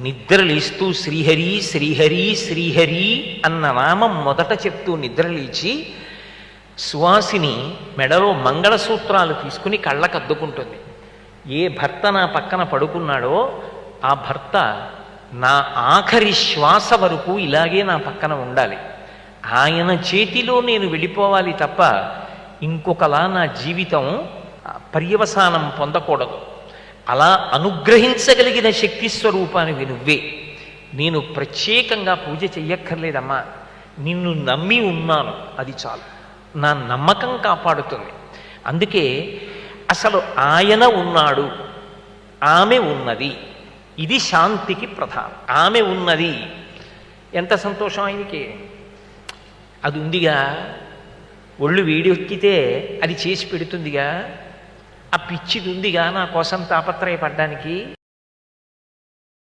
నిద్రలేస్తూ శ్రీహరి శ్రీహరి శ్రీహరి అన్న నామం మొదట చెప్తూ నిద్రలేచి సువాసిని మెడలో మంగళసూత్రాలు తీసుకుని కళ్ళకద్దుకుంటుంది. ఏ భర్త నా పక్కన పడుకున్నాడో ఆ భర్త నా ఆఖరి శ్వాస వరకు ఇలాగే నా పక్కన ఉండాలి. ఆయన చేతిలో నేను వెళ్ళిపోవాలి తప్ప ఇంకొకలా నా జీవితం పర్యవసానం పొందకూడదు. అలా అనుగ్రహించగలిగిన శక్తి స్వరూపానికి నువ్వే. నేను ప్రత్యేకంగా పూజ చెయ్యక్కర్లేదమ్మా. నిన్ను నమ్మి ఉన్నాను. అది చాలు. నా నమ్మకం కాపాడుతుంది. అందుకే అసలు ఆయన ఉన్నాడు. ఆమె ఉన్నది. ఇది శాంతికి ప్రధానం. ఆమె ఉన్నది. ఎంత సంతోషం ఆయనకి. అది ఉందిగా. ఒళ్ళు వేడి ఎక్కితే అది చేసి పెడుతుందిగా. ఆ పిచ్చిది ఉందిగా నా కోసం తాపత్రయపడ్డానికి